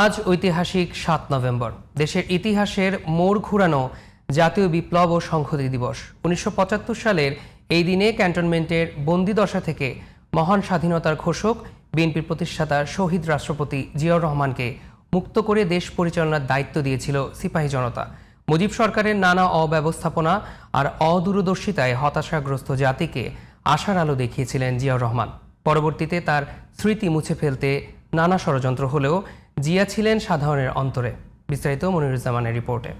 আজ ঐতিহাসিক সাত নভেম্বর। দেশের ইতিহাসের মোড় ঘুরানো জাতীয় বিপ্লব ও সংহতি দিবস। উনিশশো পঁচাত্তর সালের এই দিনে ক্যান্টনমেন্টের বন্দিদশা থেকে মহান স্বাধীনতার ঘোষক, বিএনপির প্রতিষ্ঠাতা শহীদ রাষ্ট্রপতি জিয়াউর রহমানকে মুক্ত করে দেশ পরিচালনার দায়িত্ব দিয়েছিল সিপাহী জনতা। মুজিব সরকারের নানা অব্যবস্থাপনা আর অদূরদর্শিতায় হতাশাগ্রস্ত জাতিকে আশার আলো দেখিয়েছিলেন জিয়াউর রহমান। পরবর্তীতে তার স্মৃতি মুছে ফেলতে নানা ষড়যন্ত্র হলেও জিয়া ছিলেন সাধারণের অন্তরে। বিস্তারিত মনিরুজ্জামানের রিপোর্টে।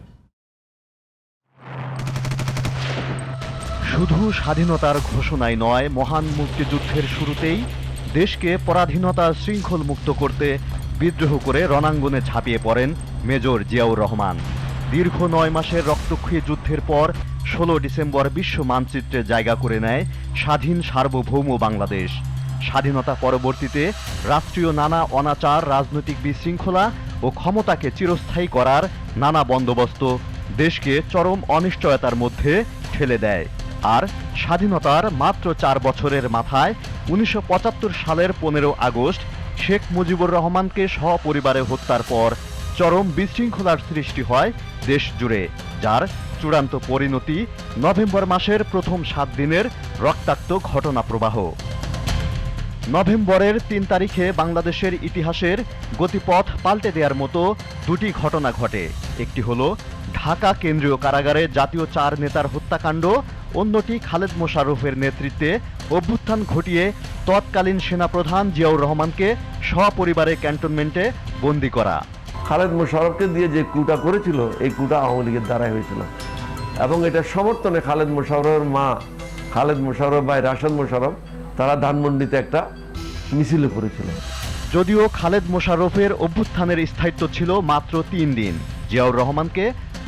শুধু স্বাধীনতার ঘোষণায় নয়, মহান মুক্তিযুদ্ধের শুরুতেই দেশকে পরাধীনতার শৃঙ্খল মুক্ত করতে বিদ্রোহ করে রণাঙ্গনে ঝাঁপিয়ে পড়েন মেজর জিয়াউর রহমান। দীর্ঘ নয় মাসের রক্তক্ষয়ী যুদ্ধের পর ষোলো ডিসেম্বর বিশ্ব মানচিত্রে জায়গা করে নেয় স্বাধীন সার্বভৌম বাংলাদেশ। স্বাধীনতা পরবর্তীতে রাষ্ট্রীয় নানা অনাচার, রাজনৈতিক বিশৃঙ্খলা ও ক্ষমতাকে চিরস্থায়ী করার নানা বন্দোবস্ত দেশকে চরম অনিশ্চয়তার মধ্যে ঠেলে দেয়। আর স্বাধীনতার মাত্র চার বছরের মাথায় উনিশশো পঁচাত্তর সালের পনেরো আগস্ট শেখ মুজিবুর রহমানকে সপরিবারে হত্যার পর চরম বিশৃঙ্খলার সৃষ্টি হয় দেশ জুড়ে, যার চূড়ান্ত পরিণতি নভেম্বর মাসের প্রথম সাত দিনের রক্তাক্ত ঘটনা প্রবাহ নভেম্বরের তিন তারিখে বাংলাদেশের ইতিহাসের গতিপথ পাল্টে দেওয়ার মতো দুটি ঘটনা ঘটে। একটি হলো ঢাকা কেন্দ্রীয় কারাগারে জাতীয় চার নেতার হত্যাকাণ্ড, অন্যটি খালেদ মোশাররফের নেতৃত্বে অভ্যুত্থান ঘটিয়ে তৎকালীন সেনাপ্রধান জিয়াউর রহমানকে সপরিবারে ক্যান্টনমেন্টে বন্দি করা। খালেদ মোশারফকে দিয়ে যে কুটা করেছিল, এই কুটা আওয়ামী লীগের দ্বারাই হয়েছিল। এবং এটা সমর্থনে খালেদ মোশারফের মা, খালেদ মোশারফ ভাই রাশেদ মোশারফ তারা ধানমন্ডিতে একটা মিছিল করেছিল। যদিও খালেদ মোশাররফের অভ্যুত্থানের স্থায়িত্ব ছিল মাত্র তিন দিন। জিয়াউর রহমানকে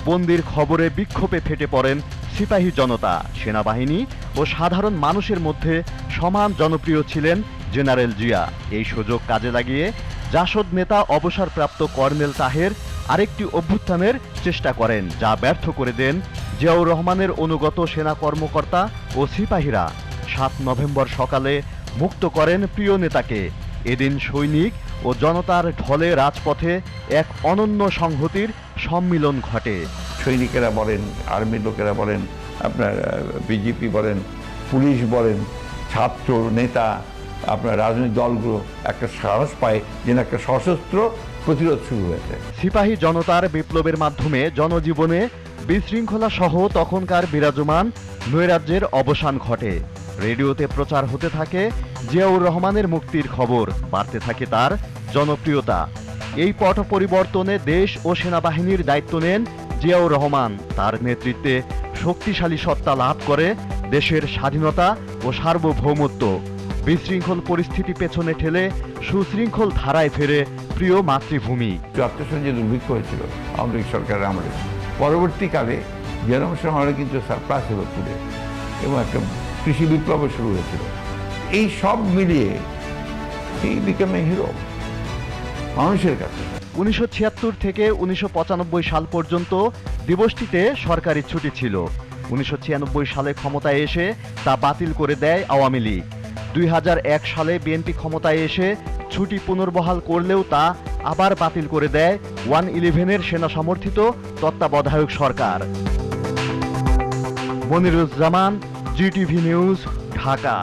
বন্দির খবরে বিক্ষোভে ফেটে পড়েন সিপাহী জনতা, সেনাবাহিনী ও সাধারণ মানুষের মধ্যে সমান জনপ্রিয় ছিলেন জেনারেল জিয়া। এই সুযোগ কাজে লাগিয়ে জাসদ নেতা অবসরপ্রাপ্ত কর্নেল তাহের আরেকটি অভ্যুত্থানের চেষ্টা করেন, যা ব্যর্থ করে দেন জিয়াউর রহমানের অনুগত সেনা কর্মকর্তা ও সিপাহীরা। সাত নভেম্বর সকালে মুক্ত করেন প্রিয় নেতাকে। এদিন সৈনিক ও জনতার ঢলে রাজপথে এক অনন্য সংহতির সম্মিলন ঘটে। সৈনিকেরা বলেন আর্মির লোকেরা বলেন আপনার বিজেপি বলেন পুলিশ বলেন ছাত্র নেতা আপনার রাজনৈতিক দলগুলো একটা সাহস পায় যেন একটা সশস্ত্র প্রতিরোধ শুরু হয়েছে। সিপাহী জনতার বিপ্লবের মাধ্যমে জনজীবনে বিশৃঙ্খলা সহ তখনকার বিরাজমান নৈরাজ্যের অবসান ঘটে। রেডিওতে প্রচার হতে থাকে জিয়াউর রহমানের মুক্তির খবর। বাড়তে থাকে তার জনপ্রিয়তা। এই পট পরিবর্তনে দেশ ও সেনাবাহিনীর দায়িত্ব নেন জিয়াউর রহমান। তার নেতৃত্বে শক্তিশালী সত্তা লাভ করে দেশের স্বাধীনতা ও সার্বভৌমত্ব। বিশৃঙ্খল পরিস্থিতি পেছনে ঠেলে সুশৃঙ্খল ধারায় ফেরে প্রিয় মাতৃভূমি। যে দুর্ভিক্ষ হয়েছিল আওয়ামী সরকারের আমলে। পরবর্তীকালে আমলে কিন্তু সারপ্লাস হলো পুড়ে এবং একটা কৃষি বিপ্লব শুরু হয়েছিল। এই সব মিলিয়ে এই বিকাম এ হিরো মানুষের কাছে। উনিশশো ছিয়াত্তর থেকে উনিশশো পঁচানব্বই সাল পর্যন্ত দিবসটিতে সরকারি ছুটি ছিল। উনিশশো ছিয়ানব্বই সালে ক্ষমতায় এসে তা বাতিল করে দেয় আওয়ামী লীগ। দুই হাজার এক সালে বিএনপি ক্ষমতায় এসে ছুটি পুনর্বহাল করলেও তা আবার বাতিল করে দেয় ওয়ান ইলেভেনের সেনা সমর্থিত তত্ত্বাবধায়ক সরকার। Moniruzzaman GTV news Dhaka